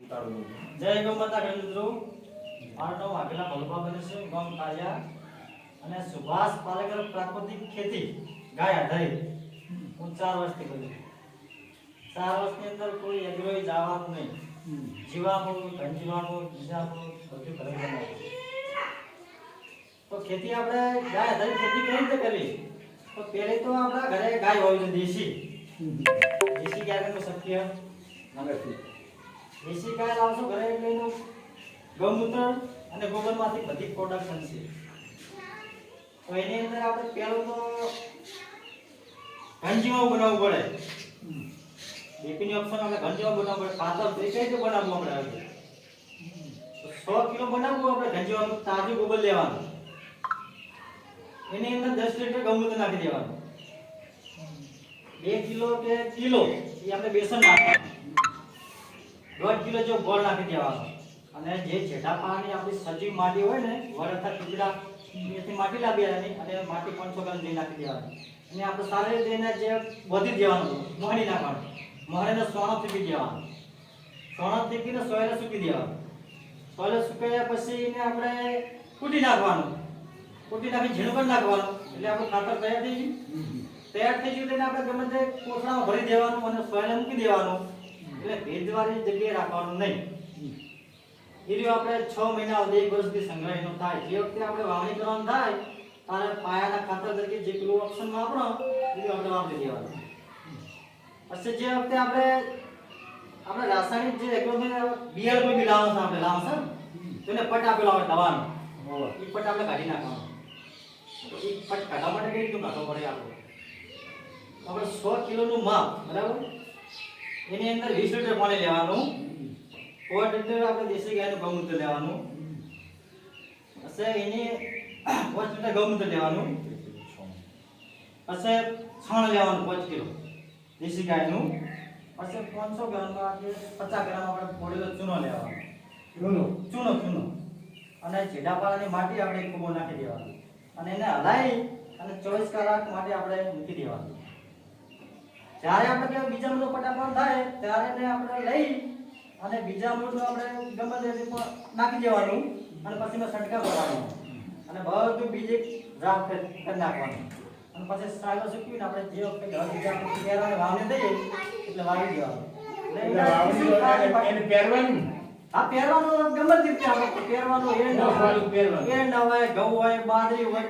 જય ગમતા માતા ખેડૂત મિત્રો. મારું નામ વાઘેલા ભલુભા બને છે ગામ કાળિયા અને સુભાષ પાલેકર પ્રાકૃતિક ખેતી ગાય આધારિત. હું ચાર વર્ષથી કરું ચાર વર્ષની અંદર કોઈ એગ્રોય જવાનું નહીં. જીવામૃત ધન જીવામૃત બીજામૃત બધું ઘરે તો ખેતી આપણે ગાય આધારિત ખેતી કઈ રીતે કરવી? તો પહેલે તો આપણા ઘરે ગાય હોય છે દેશી. દેશી ગાયનું શક્ય? નથી. દેશી ગાય લાવશો ઘરે એટલે એનું ગૌમૂત્ર અને ગોબરમાંથી બધી પ્રોડક્શન છે તો એની અંદર આપણે પહેલું તો ઘનજીવાઓ બનાવવું પડે બીપીની ઓપ્શન આપણે ઘનજીવા બનાવવું પડે ખાતર તો કઈ રીતે બનાવવું આપણે આવે સો કિલો બનાવવું આપણે ઘનજીવાનું તાજું ગોબર લેવાનું એની અંદર દસ લીટર ગૌમૂત્ર નાખી દેવાનું બે કિલો કે કિલો એ આપણે બેસન નાખવાનું દોઢ કિલો જો ગોળ નાખી દેવાનો. અને જે જેઠા પાણી આપણી સજીવ માટી હોય ને વડ અથવા ટુકડા એથી માટી લાવી દેવાની અને માટી પાંચસો ગ્રામ લઈ નાખી દેવાની. અને આપણે સારી રીતે એને જે વધી દેવાનું મોહણી નાખવાનું. મોહણીને સોણો ફીકી દેવાનું. સોણો ફીકીને સોયલે સૂકી દેવાનું. સોયલે સુકાયા પછી એને આપણે કૂટી નાખવાનું. કૂટી નાખી ઝીણું પણ નાખવાનું. એટલે આપણું ખાતર તૈયાર થઈ ગયું. તૈયાર થઈ ગયું એટલે આપણે ગમે તે કોથળામાં ભરી દેવાનું અને સોયલે મૂકી દેવાનું. એટલે ભેજવાળી જગ્યાએ રાખવાનું નહીં. એ રહ્યું આપણે છ મહિના સુધી એક વર્ષ સુધી સંગ્રહ એનો થાય. જે વખતે આપણે વાવણી કરવાનું થાય ત્યારે પાયાના ખાતર તરીકે જે પેલું ઓપ્શન વાપરો એ આપણે વાપરી દેવાનું પછી જે વખતે આપણે આપણે રાસાયણિક જે એગ્રોમેન બિયર કોઈ બી લાવવાનું છે આપણે તો એને પટ આપેલો આવે દવાનો. એ પટ આપણે કાઢી નાખવાનો. એ પટ કાઢવા માટે કઈ રીતનું કાઢવો પડે આપણે? આપણે સો કિલોનું માપ બરાબર? એની અંદર વીસ લીટર પાણી લેવાનું. પોટ લીટર આપણે દેશી ગાયનું ગૌમૂત્ર લેવાનું. પછી એની પાંચ લીટર ગૌમૂત્ર લેવાનું. પછી છણ લેવાનું પાંચ કિલો દેશી ગાયનું. પછી પાંચસો ગ્રામમાં કે પચાસ ગ્રામ આપણે પોડેલો ચૂનો લેવાનો. ચૂનો? ચૂનો ચૂનો. અને જેડાપાળાની માટી આપણે કુબો નાખી દેવાની. અને એને હલાવી અને ચોવીસ કલાક માટે આપણે મૂકી દેવાનું. જ્યારે આપણે કે બીજા મૃત પટાપણ થાય ત્યારે એને આપણે લઈ અને બીજા મૃત આપણે ગમે તે રીતે નાખી દેવાનું અને પછી એમાં છંટકાવ કરવાનો. અને બધું બીજે રાખ કરી નાખવાનું. અને પછી સાયલો સૂકવીને આપણે જે વખતે ઘર બીજા કેરાને વાવને દઈએ એટલે વાવી દેવાનું? એને પહેરવાનું. ગમે તે આપણે પહેરવાનું. એ ના, હોય ઘઉં હોય બાજરી હોય